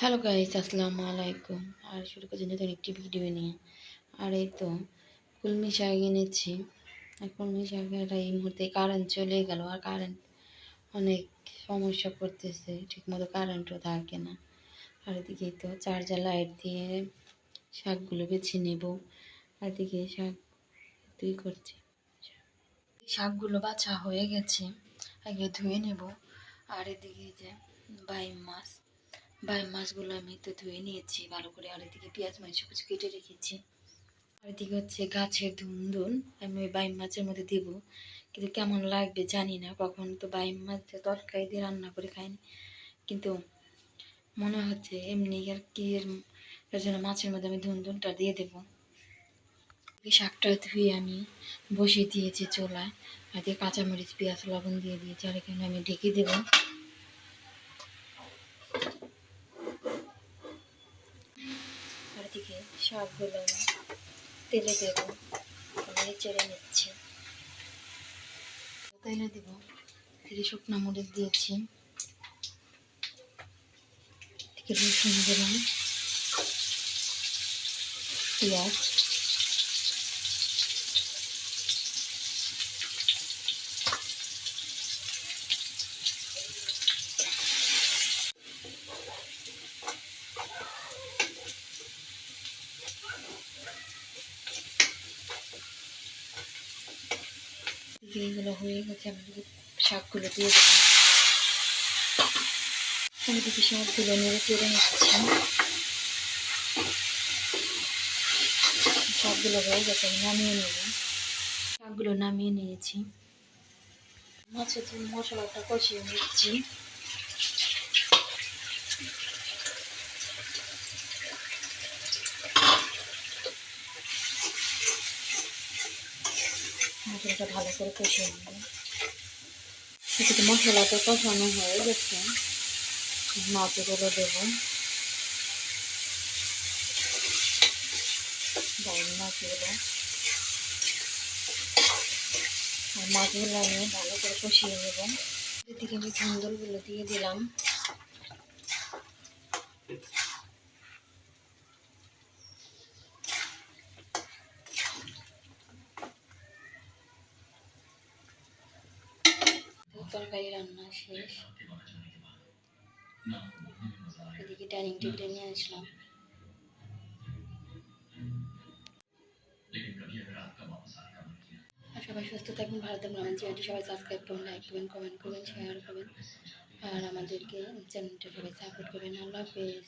Hello guys আসসালামু আলাইকুম। আর শুরু করছি নতুন একটি ভিডিও নিয়ে। আর এই তো, কুলমি শাক এনেছি। আর কুলমি শাকের এই মুহূর্তে কারেন্ট চলে গেল। আর কারেন্ট অনেক সমস্যা করতেছে। ঠিকমতো কারেন্টও থাকে না। আর এদিকে তো চার্জার লাইট দিয়ে শাকগুলো বেছে নেব। আর এদিকে শাক তুই করছি। শাকগুলো বাছা হয়ে গেছে। আগে ধুয়ে নেব। আর এদিকে যে বাইম মাছ বাই, মাছগুলো আমি তো ধুয়ে নিয়েছি, ভালো করে আর এদিকে পেঁয়াজ মাছ কিছু কেটে রেখেছি। আর এদিকে হচ্ছে গাছের ধুন্দুন, আমি ওই বাইম মাছের মধ্যে দেব। কিন্তু কেমন লাগবে জানি না, কখন তো বাইম মাছ তরকারি দিয়ে রান্না করে খাইনি। কিন্তু মনে হচ্ছে এমনি আর কি এর জন্য মাছের মধ্যে আমি ধুন্দুনটা দিয়ে দেবো। শাকটা ধুয়ে আমি বসিয়ে দিয়েছি চোলায়। আর দিয়ে কাঁচামরিচ, পেঁয়াজ, লবণ দিয়ে দিয়েছি, আর এখানে আমি ঢেকে দেবো। আর এদিকে শাকগুলো তেলে দেবো তাহলে চেড়ে নিচ্ছি। তেলে দেবো, তেলে শুকনো মরিচ দিয়েছি। রসুন দিলাম, পেঁয়াজ। এগুলো হয়ে গেছে, আমি এদিকে শাকগুলো দিয়ে দেবো আমি দিদি শাকগুলো নেড়ে চেড়ে নিচ্ছি। শাকগুলো হয়ে গেছে, আমি নামিয়ে নেব। শাকগুলো নামিয়ে নিয়েছি। মাছের মশলাটা কষিয়ে নিচ্ছি। মশলাটা ভালো করে কষিয়ে নেব। এদিকে মশলাটা কষানো হয়ে গেছে। মাছগুলো দেবো। ডাইল মাছগুলো। আর মাছগুলো আমি ভালো করে কষিয়ে নেব। এদিকে আমি ঝান্দলগুলো দিয়ে দিলাম। তরকারি রান্না শেষ। এদিকে ডাইনিং টেবিলে নিয়ে আসলাম। সবাই সুস্থ থাকবেন, ভালো থাকবেন, আমার চ্যানেলটি সবাই সাবস্ক্রাইব করবেন লাইক করবেন কমেন্ট করবেন শেয়ার করবেন আর আমাদেরকে চ্যানেলটা সবাই সাপোর্ট করবেন। আল্লাহ হাফেজ।